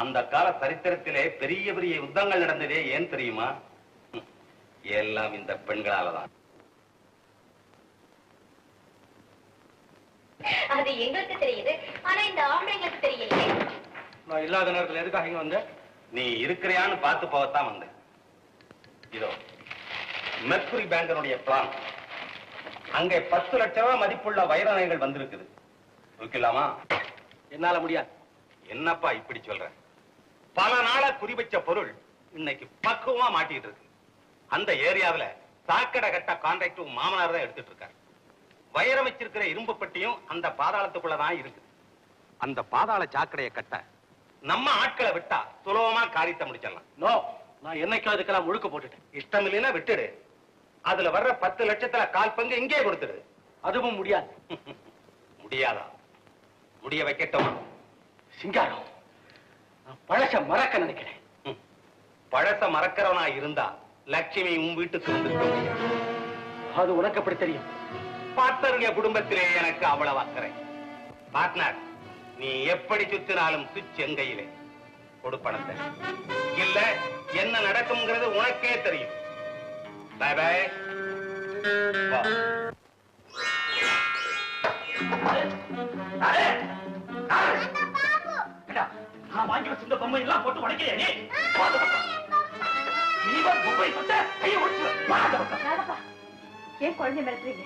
அந்த கால சரித்திரத்திலே பெரிய பெரிய யுத்தங்கள் நடந்ததே ஏன் தெரியுமா? எல்லாம் இந்த பெண்களால தான் அது எங்களுக்கு தெரியுது ஆனா இந்த ஆம்பளைங்களுக்கு தெரியலையே. நான் இல்லாத நேரத்துல எதுக்காக இங்க வந்தேன்? நீ இருக்கிறியான்னு பார்த்து போகத்தான் வந்தேன். இதோ மெர்க்குரி பேங்கனுடைய பிளான் அங்கே பத்து லட்சம் ரூபாய் மதிப்புள்ள வைர நகைகள் வந்திருக்குது. வைக்கலாமா என்னால முடியாது. என்னப்பா இப்படி சொல்ற? பல நாளா குறி வச்ச பொருள் இன்னைக்கு பக்குவமா மாட்டிட்டு இருக்கு. அந்த ஏரியாவுல சாக்கடை கட்ட கான்ட்ராக்ட் மாமனார் தான் எடுத்துட்டு இருக்காரு. வைரம் வச்சிருக்கிற இரும்பு பெட்டியும் அந்த பாதாளத்துக்குள்ள தான் இருக்கு. அந்த பாதாள சாக்கடையை கட்ட நம்ம ஆட்களை விட்டா சுலபமா காரியத்தை முடிச்சிடலாம். நோ நான் என்னைக்கும் அதுக்கெல்லாம் முழுக்க போட்டுட்டேன். இஷ்டம் இல்லைன்னா விட்டுடு. அதுல வர்ற பத்து லட்சத்துல கால் பங்கு இங்கே கொடுத்துடு. அதுவும் முடியாது. முடியாதா? முடிய வைக்கட்டும்? சிங்காரம். பழச மறக்க நினைக்கிறேன். பழச மறக்கிறவனா இருந்தா லட்சுமி உன் வீட்டுக்கு முடியாது. அது உனக்கு எப்படி தெரியும்? பார்த்தருங்க குடும்பத்திலே எனக்கு அவ்வளவு அக்கறை. பார்ட்னர் நீ எப்படி சுத்தினாலும் சுவிட்ச் எங்கையிலே? கொடு பணத்தை. இல்ல என்ன நடக்கும்ங்கிறது உனக்கே தெரியும். பை பை வா. போட்டு நீ. நீ கையை ஏன் குழந்தை மிரட்டுறீங்க?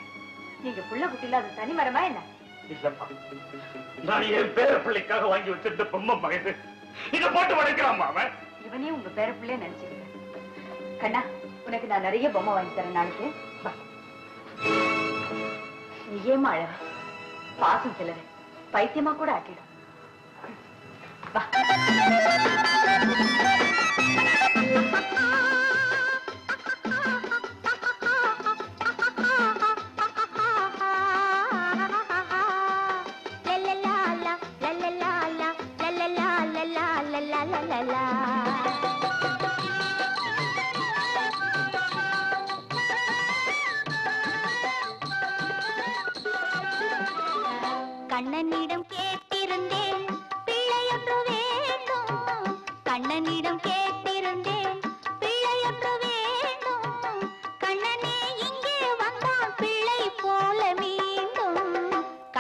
நீங்க புள்ள குட்டி இல்லாத தனி மரமா என்ன? இல்லப்பா. நான் என் பேர பிள்ளைக்காக வாங்கி வச்சிருந்த பொம்மை மகன். இத போட்டு உடைக்கிறான் அவன். இவனே உங்க பேர பிள்ளைய நினைச்சுக்கிறேன் கண்ணா உனக்கு நான் நிறைய பொம்மை வாங்கி தரேன் நாளைக்கு. நீ ஏமா அழற பாசம் சிலரு பைத்தியமா கூட ஆக்கிடும். வா.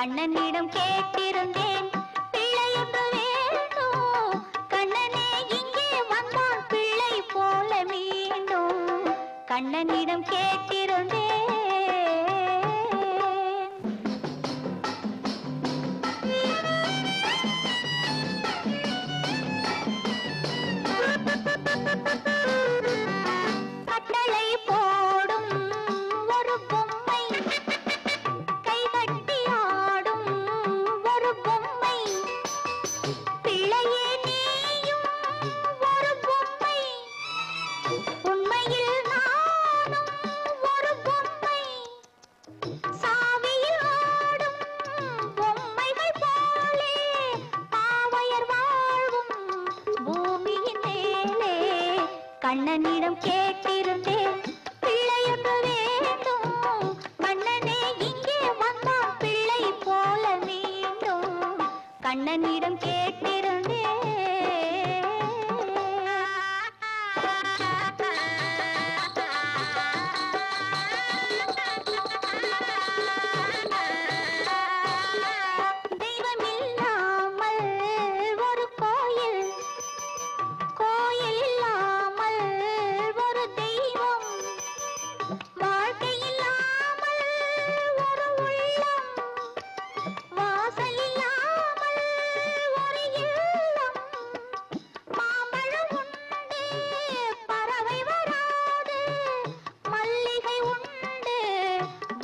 கண்ணனிடம் கேட்டிருந்தேன். கண்ணனிடம் கேட்டிருந்தேன்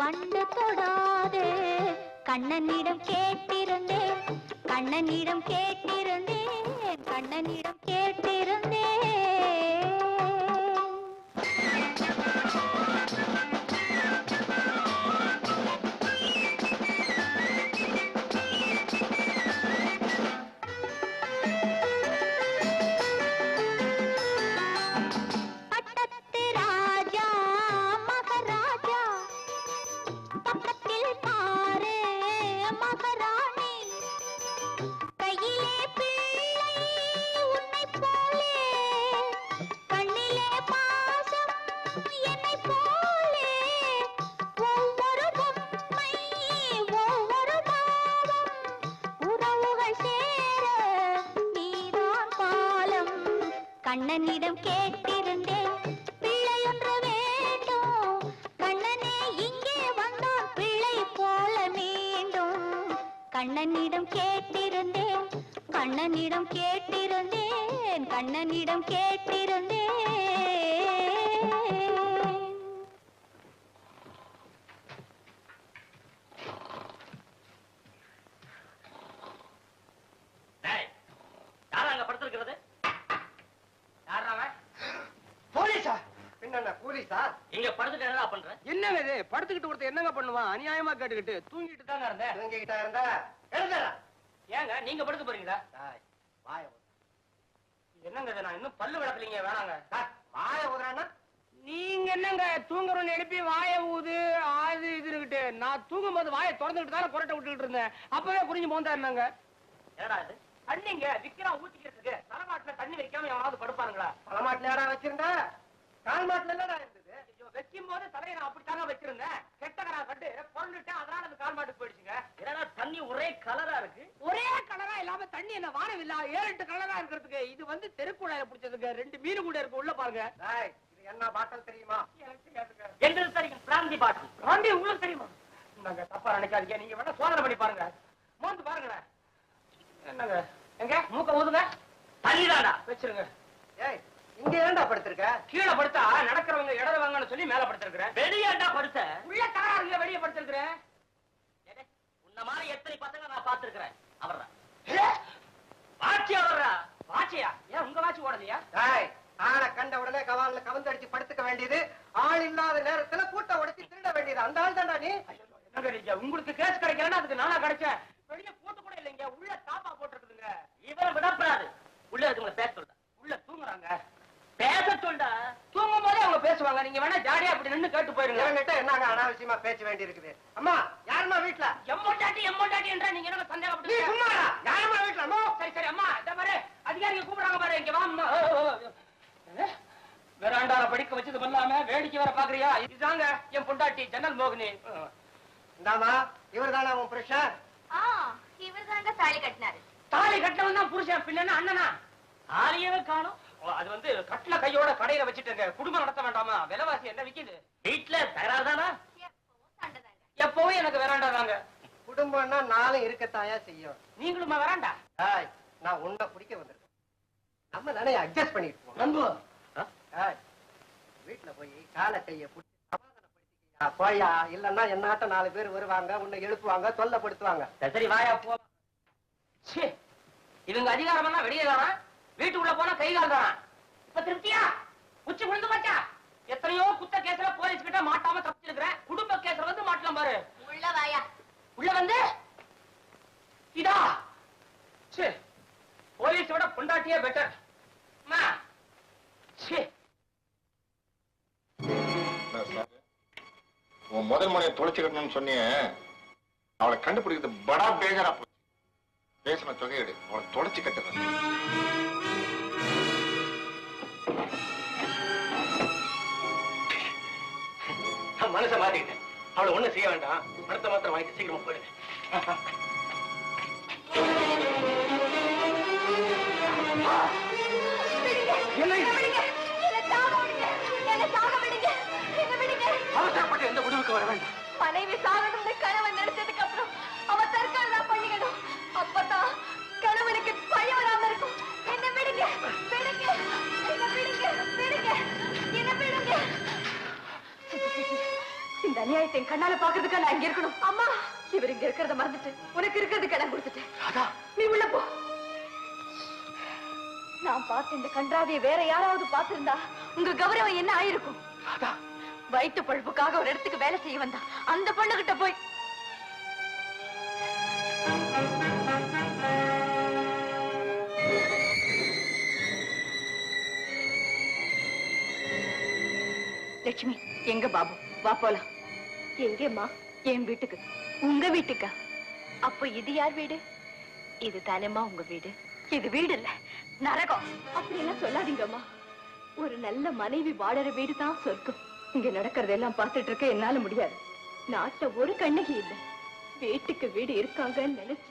வண்டு தொடாதே. கண்ணனிடம் கேட்டிருந்தேன் கண்ணனிடம் கேட்டிருந்தேன் கண்ணனிடம் கேட்டிருந்தேன் கண்ணனிடம் கேட்டிருந்தேன். கண்ணனிடம் கேட்டிருந்தேன். கண்ணனிடம் கேட்டிருந்தேன் கண்ணனிடம் கேட்டிருந்தேன் டேய், யாரா அங்க படுத்திருக்கிறது யாரா அவன் போலீஸா பின்ன போலீஸா? இங்க படுத்துட்டு என்னடா பண்ற? என்னங்க இது? படுத்துக்கிட்டு ஒருத்தர் என்னங்க பண்ணுவான்? அநியாயமா கேட்டுக்கிட்டு தூங்கிட்டு தாங்க இருந்தேன். தூங்கிக்கிட்டா இருந்தா? எழுந்தா ஏங்க நீங்க படுக்க போறீங்களா? வாய என்னங்க நான் இன்னும் பல்லு விளக்கலீங்க வேணாங்க. வாய ஊதுறான்னா? நீங்க என்னங்க தூங்குறவன் எழுப்பி வாய ஊது அது இதுன்னுகிட்டு நான் தூங்கும் போது வாயை திறந்துகிட்டு தானே புரட்ட விட்டுக்கிட்டு இருந்தேன். அப்பவே புரிஞ்சு போந்தாருனாங்க என்னடா இது? தண்ணிங்க விக்கிறா ஊத்திக்கிறதுக்கு தலைமாட்டுல தண்ணி வைக்காம எவனாவது படுப்பானுங்களா? தலைமாட்டுல ஏடா வச்சிருந்தா? கால் மாட்டுல இருந்தது? ஐயோ, வைக்கும் போது தலையை நான் அப்படித்தாங்க வச்சிருந்தேன் கெட்டகரா கட்டு புரண்டுட்டேன். அதனால அந்த கால் மாட்டுக்கு போயிடுச்சுங்க. என்னடா தண்ணி ஒரே கலரா இருக்கு? ஒரே கலரா இல்லாம தண்ணி என்ன வானம் இல்ல? ஏழு எட்டு கலரா இருக்கிறதுக்கு இது வந்து தெருக்குழாய பிடிச்சதுக்கு ரெண்டு மீன் கூட இருக்கு உள்ள பாருங்க. இது என்ன பாட்டல் தெரியுமா? எங்களுக்கு தெரியும் பிராந்தி பாட்டில். ராண்டி உங்களுக்கு தெரியுமா? நாங்க தப்பா நினைக்காதீங்க. நீங்க வேணா சோதனை பண்ணி பாருங்க. மோந்து பாருங்களேன் என்னங்க? எங்க? மூக்க ஊதுங்க தண்ணி வச்சிருங்க. ஏய் இங்க ஏன்டா படுத்திருக்க? கீழே படுத்தா நடக்கிறவங்க இடதுவாங்கன்னு சொல்லி மேல படுத்திருக்கிறேன் வெளியாண்டா படுத்த? உள்ள தகராறுல வெளியே படுத்திருக்கிறேன் உன்ன மாதிரி எத்தனை பசங்க நான் பார்த்திருக்கிறேன். அவர்ரா வாட்சி அவர்ரா வாட்சியா? ஏன் உங்க வாட்சி ஓடலையா? ஆளை கண்ட உடனே கவால்ல கவந்தடிச்சு படுத்துக்க வேண்டியது ஆள் இல்லாத நேரத்துல கூட்ட உடைச்சு திருட வேண்டியது. அந்த ஆள் தான்டா நீ. உங்களுக்கு கேஸ் கிடைக்கலன்னா அதுக்கு நானா கிடைச்சேன் வெளியே போட்டு கூட இல்லைங்க. உள்ள தாப்பா போட்டுருக்குதுங்க. இவரை விடப்படாது. உள்ள இருக்கவங்கள பேச சொல்றா உள்ள தூங்குறாங்க பேச சொல்டா தூங்கும் போதே அவங்க பேசுவாங்க. நீங்க வேணா ஜாலியா அப்படி நின்னு கேட்டு போயிருங்க. என்னங்க அனாவசியமா பேச்சு வேண்டி இருக்குது அம்மா யாரும்மா வீட்டுல எம்மோட்டாட்டி எம்மோட்டாட்டி என்ற நீங்க என்ன நீ சந்தேகப்பட்டு சும்மாடா யாரும்மா வீட்டுல அம்மா? சரி சரி அம்மா இந்த மாதிரி அதிகாரிங்க கூப்பிடுறாங்க பாரு இங்க வா அம்மா. வேறாண்டார படிக்க வச்சது பண்ணாம வேடிக்கை வேற பாக்குறியா? இதுதாங்க என் பொண்டாட்டி ஜன்னல் மோகினி. இந்தாமா இவர் தானே உன் புருஷன்? ஆ இவர்தாங்க தாலி கட்டினாரு. தாலி கட்டவன் தான் புருஷன் பின்னா அண்ணனா? ஆரியவே காணும். அது வந்து கட்டில கையோட கடையில வச்சுட்டுங்க. குடும்பம் நடத்த வேண்டாமா? விலைவாசி என்ன விக்குது? வீட்டுல தகராறு தானா எப்பவும் எனக்கு வேறாண்டாதாங்க குடும்பம்னா நாளும் இருக்கத்தாயா செய்யும். நீங்களுமா வேறாண்டா நான் உன்னை பிடிக்க வந்திருக்கேன். நம்ம தானே அட்ஜஸ்ட் பண்ணிட்டு ஏய், வீட்டுல போய் காலை கைய பிடிச்சி சமாதானப்படுத்திக்கியா? போயா? இல்லன்னா என்னாட்ட நாலு பேர் வருவாங்க உன்னை எழுப்புவாங்க தொல்லப்படுத்துவாங்க. சரி, வாயா போ. ச்சே, இவங்க அதிகாரம் எல்லாம் வெளியே தானா? வீட்டுக்குள்ள போனா கை கால் தானா இப்ப திருப்தியா? உச்சி விழுந்து மாட்டா எத்தனையோ குத்த கேஸ்ல போலீஸ் கிட்ட மாட்டாம தப்பிச்சிருக்கிறேன் குடும்ப கேஸ்ல வந்து மாட்டலாம் பாரு. உள்ள வாயா. உள்ள வந்து. இதா. ச்சே, போலீஸ் விட பொண்டாட்டியே பெட்டர் என்ன சார்? உன் முதல் மனையை தொலைச்சுக்கணும்னு சொன்னியே. அவளை கண்டுபிடிக்கிறது படா பேஜரா போச்சு. பேசின தொகையீடு அவளை தொலைச்சு கட்டுறேன் நான் மனசை மாத்திக்கிட்டேன். அவளை ஒண்ணும் செய்ய வேண்டாம். பணத்தை மாத்திரம் வாங்கிட்டு சீக்கிரமா போயிடுங்க அவசரப்பட்டு எந்த முடிவுக்கு வர வேண்டாம். மனைவி அநியாயத்தை என் கண்ணால பாக்குறதுக்கு நான் இங்க இருக்கணும். அம்மா இவர் இங்க இருக்கிறத மறந்துட்டு உனக்கு இருக்கிறதுக்கு இடம் கொடுத்துட்டேன். நீ உள்ள போ. நான் பார்த்த இந்த கன்றாவிய வேற யாராவது பார்த்திருந்தா உங்க கௌரவம் என்ன ஆயிருக்கும்? வயிற்று பழுப்புக்காக ஒரு இடத்துக்கு வேலை செய்ய வந்தா அந்த பொண்ணுகிட்ட போய். லட்சுமி எங்க பாபு? வா போலாம். எங்கேம்மா? என் வீட்டுக்கு. உங்க வீட்டுக்கா? அப்போ இது யார் வீடு? இது தானேம்மா உங்க வீடு? இது வீடு இல்ல நரகம். அப்படியெல்லாம் சொல்லாதீங்கம்மா. ஒரு நல்ல மனைவி வாழற வீடு தான் சொர்க்கம். இங்க நடக்கிறதெல்லாம் பார்த்துட்டு இருக்க என்னால முடியாது. நாட்டுல ஒரு கண்ணகி இல்ல. வீட்டுக்கு வீடு இருக்காங்கன்னு நினைச்சு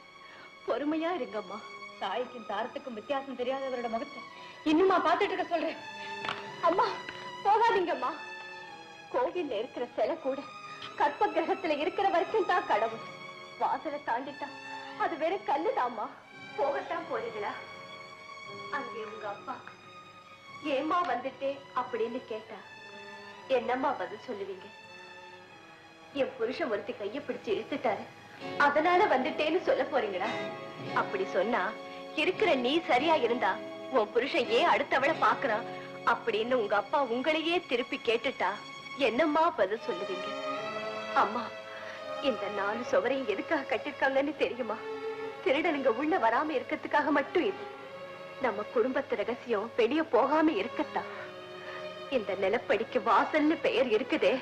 பொறுமையா இருங்கம்மா. தாய்க்கும் தாரத்துக்கும் வித்தியாசம் தெரியாதவரோட முகத்தை இன்னுமா பார்த்துட்டு இருக்க சொல்றேன். அம்மா போகாதீங்கம்மா. கோவில்ல இருக்கிற சிலை கூட கற்ப கிரகத்துல இருக்கிற வரைக்கும் தான் கடவுள். வாசலை தாண்டிட்டா அது வெறும் கல்லுதாமா போகத்தான் போறீங்களா? அங்கே உங்க அப்பா. ஏம்மா வந்துட்டே அப்படின்னு கேட்டா என்னம்மா பதில் சொல்லுவீங்க? என் புருஷன் ஒருத்தி கைய பிடிச்சு இழுத்துட்டாரு. அதனால வந்துட்டேன்னு சொல்ல போறீங்களா? அப்படி சொன்னா இருக்கிற நீ சரியா இருந்தா உன் புருஷன் ஏன் அடுத்தவளை பாக்குறான் அப்படின்னு உங்க அப்பா உங்களையே திருப்பி கேட்டுட்டா என்னம்மா பதில் சொல்லுவீங்க? அம்மா இந்த நாலு சுவரையும் எதுக்காக கட்டிருக்காங்கன்னு தெரியுமா? திருடனுங்க உள்ள வராம இருக்கிறதுக்காக மட்டும் இல்லை நம்ம குடும்பத்து ரகசியம் வெளிய போகாம இருக்கத்தான் இந்த நிலப்படிக்கு வாசல்னு பெயர் இருக்குதே.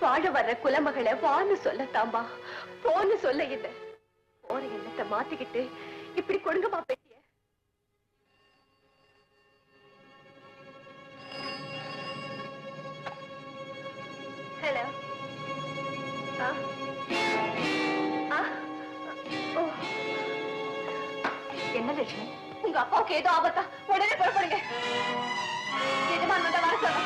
வாழ வர்ற குலமகளை வான்னு சொல்லத்தாம்பா போன்னு சொல்ல இல்லை போற எண்ணத்தை மாத்திக்கிட்டு இப்படி கொடுங்கம்மா பெட்டிய என்ன உங்க அப்பாவுக்கு ஏதோ ஆபத்தா? உடனே புறப்படுங்க. எஜமான் வந்தா வர சொல்ல